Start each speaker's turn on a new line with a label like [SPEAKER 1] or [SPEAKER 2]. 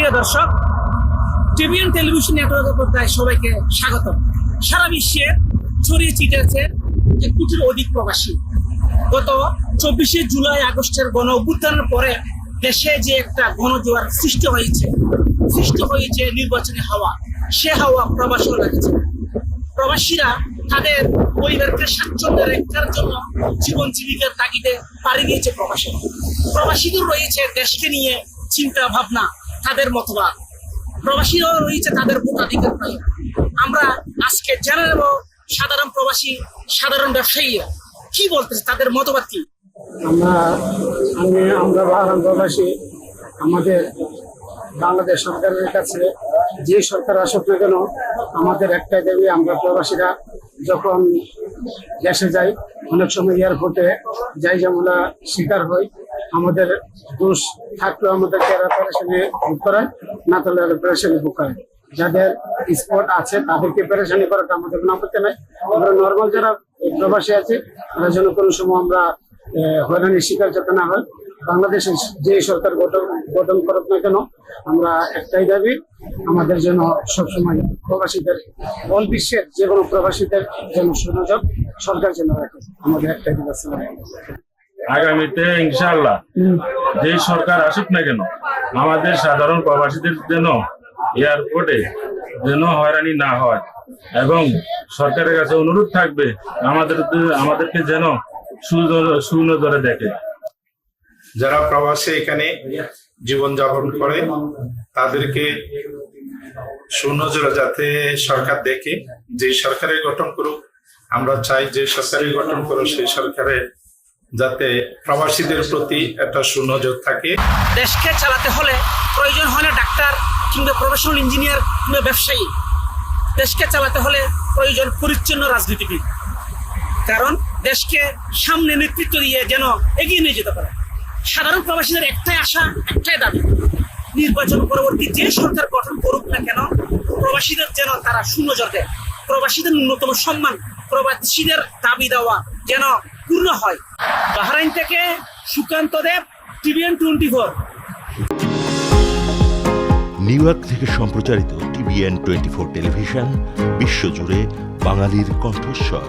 [SPEAKER 1] প্রিয় দর্শক TVN television নেটওয়ার্কের পর্দায় সবাইকে স্বাগত সারা বিশ্বে ছড়িয়ে ছিটেছে এক কোটির অধিক প্রবাসী। গত চব্বিশে জুলাই, আগস্টের গণ অভ্যুত্থানের পরে দেশে যে একটা গণজোয়ার সৃষ্টি হয়েছে সৃষ্টি হয়েছে নির্বাচনী হাওয়া, সে হাওয়া প্রবাসীও লাগেছে। প্রবাসীরা তাদের পরিবারকে স্বাচ্ছন্দ্যে রাখার জন্য জীবন জীবিকার তাগিদে পাড়ি দিয়েছে প্রবাসী প্রবাসীদের রয়েছে দেশকে নিয়ে চিন্তা ভাবনা। তাদের মতবাদ। প্রবাসীরাও রয়েছে তাদের ভোটাধিকার পাই আমরা আজকে জেনে নেব সাধারণ প্রবাসী, সাধারণ ব্যবসায়ীরা কি বলতেছে, তাদের মতবাদ কি?
[SPEAKER 2] আমরা, আমি, আমরা প্রবাসী, আমাদের বাংলাদেশ সরকারের কাছে যে সরকার আসুক না কেন, আমাদের একটাই দাবি, আমরা প্রবাসীরা যখন দেশে যাই, অনেক সময় এয়ারপোর্টে যাই যেমন শিকার হই আমাদের দোষ থাকলেও আমাদেরকে এরা পেরেশানি বুক করায়, না তাহলে এরা বুক করে যাদের স্পট আছে, তাদেরকে পেরেশানি করাটা আমাদের কোনো আপত্তি নাই। আমরা নর্মাল যারা প্রবাসী আছে তারা যেন কোনো সময় আমরা হয়রানির শিকার যাতে না হয়। বাংলাদেশের যে সরকার গঠন গঠন করুক না কেন, আমরা একটাই দাবি, আমাদের জন্য সবসময় প্রবাসীদের অল বিশ্বের যে কোনো প্রবাসীদের জন্য সুযোগ, সরকার যেন রাখে। আমাদের একটাই দাবি।
[SPEAKER 3] আগামীতে ইনশাল্লাহ যে সরকার আসুক না কেন আমাদের সাধারণ প্রবাসীদের যেন এয়ারপোর্টে যেন হয়রানি না হয় এবং সরকারের কাছে অনুরোধ থাকবে আমাদের আমাদেরকে যেন সুনজর- সুনজরে দেখে।
[SPEAKER 4] যারা প্রবাসে এখানে জীবন যাপন করে তাদেরকে সুনজরে যাতে সরকার দেখে যে সরকারের গঠন করুক আমরা চাই যে সরকারের গঠন করুক সেই সরকারের যাতে প্রবাসীদের প্রতি একটা সুনজর থাকে।
[SPEAKER 1] দেশকে চালাতে হলে প্রয়োজন হয় না ডাক্তার কিংবা প্রফেশনাল ইঞ্জিনিয়ার কিংবা ব্যবসায়ী। দেশকে চালাতে হলে প্রয়োজন পরিচ্ছন্ন রাজনীতিবিদ। কারণ দেশকে সামনে নেতৃত্ব দিয়ে যেন এগিয়ে নিয়ে যেতে পারে। সাধারণ প্রবাসীদের একটাই আশা, একটাই দাবি, নির্বাচন পরবর্তী যে সরকার গঠন করুক না কেন, প্রবাসীদের যেন তারা সুনজর দেয়। প্রবাসীদের ন্যূনতম সম্মান, প্রবাসীদের দাবি দেওয়া যেন পূর্ণ হয়। বাহরাইন থেকে Sukanta Deb, TVN twenty four.
[SPEAKER 5] New York থেকে সম্প্রচারিত টিভিএন টোয়েন্টি ফোর টেলিভিশন, বিশ্বজুড়ে বাঙালির কণ্ঠস্বর।